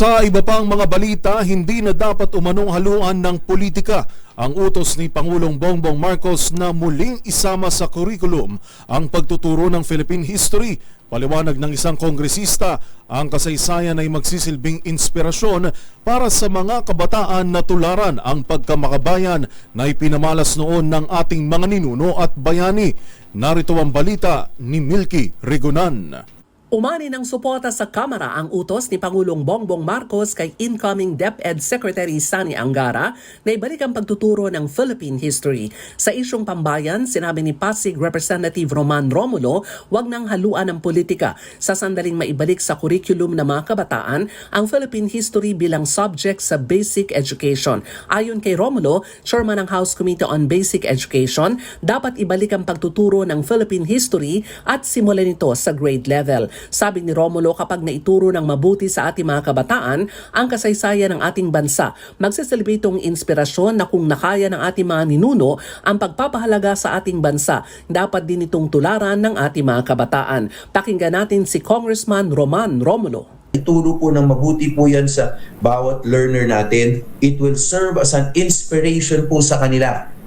Sa iba pang mga balita, hindi na dapat umanong haluan ng politika ang utos ni Pangulong Bongbong Marcos na muling isama sa curriculum ang pagtuturo ng Philippine history. Paliwanag ng isang kongresista, ang kasaysayan ay magsisilbing inspirasyon para sa mga kabataan na tularan ang pagkamakabayan na ipinamalas noon ng ating mga ninuno at bayani. Narito ang balita ni Milky Regunan. Umani ng suporta sa Kamara ang utos ni Pangulong Bongbong Marcos kay incoming DepEd Secretary Sani Angara na ibalik ang pagtuturo ng Philippine history. Sa isyong pambayan, sinabi ni Pasig Representative Roman Romulo, wag nang haluan ng politika sa sandaling maibalik sa curriculum ng mga kabataan ang Philippine history bilang subject sa basic education. Ayon kay Romulo, chairman ng House Committee on Basic Education, dapat ibalik ang pagtuturo ng Philippine history at simulan ito sa grade level. Sabi ni Romulo kapag naituro ng mabuti sa ating mga kabataan ang kasaysayan ng ating bansa, magsisilbi itong inspirasyon na kung nakaya ng ating mga ninuno ang pagpapahalaga sa ating bansa, dapat din itong tularan ng ating mga kabataan. Pakinggan natin si Congressman Roman Romulo. Ituro po ng mabuti po yan sa bawat learner natin. It will serve as an inspiration po sa kanila.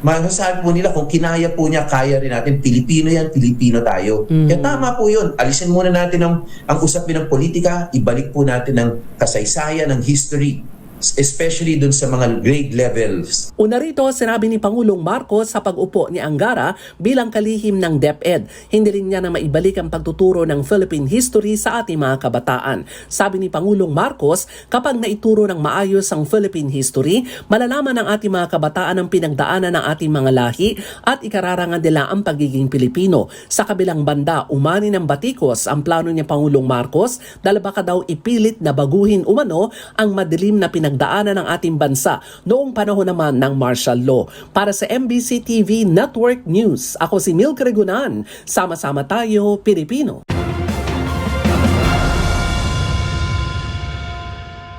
Masasabi po nila kung kinaya po niya, kaya rin natin. Pilipino yan, Pilipino tayo. Kaya tama po yun. Alisin muna natin ang, ang usapin ng politika, ibalik po natin ang kasaysayan, ng history, especially dun sa mga grade levels. Una rito, sinabi ni Pangulong Marcos sa pag-upo ni Angara bilang kalihim ng DepEd. Hindi rin niya na maibalik ang pagtuturo ng Philippine history sa ating mga kabataan. Sabi ni Pangulong Marcos, kapag naituro ng maayos ang Philippine history, malalaman ng ating mga kabataan ang pinagdaanan ng ating mga lahi at ikararangan nila ang pagiging Pilipino. Sa kabilang banda, umani ng batikos ang plano ni Pangulong Marcos dahil baka daw ipilit na baguhin umano ang madilim na pinagdaanan ng ating bansa noong panahon naman ng martial law. Para sa MBC TV Network News, ako si Milk Regunan. Sama-sama tayo, Pilipino.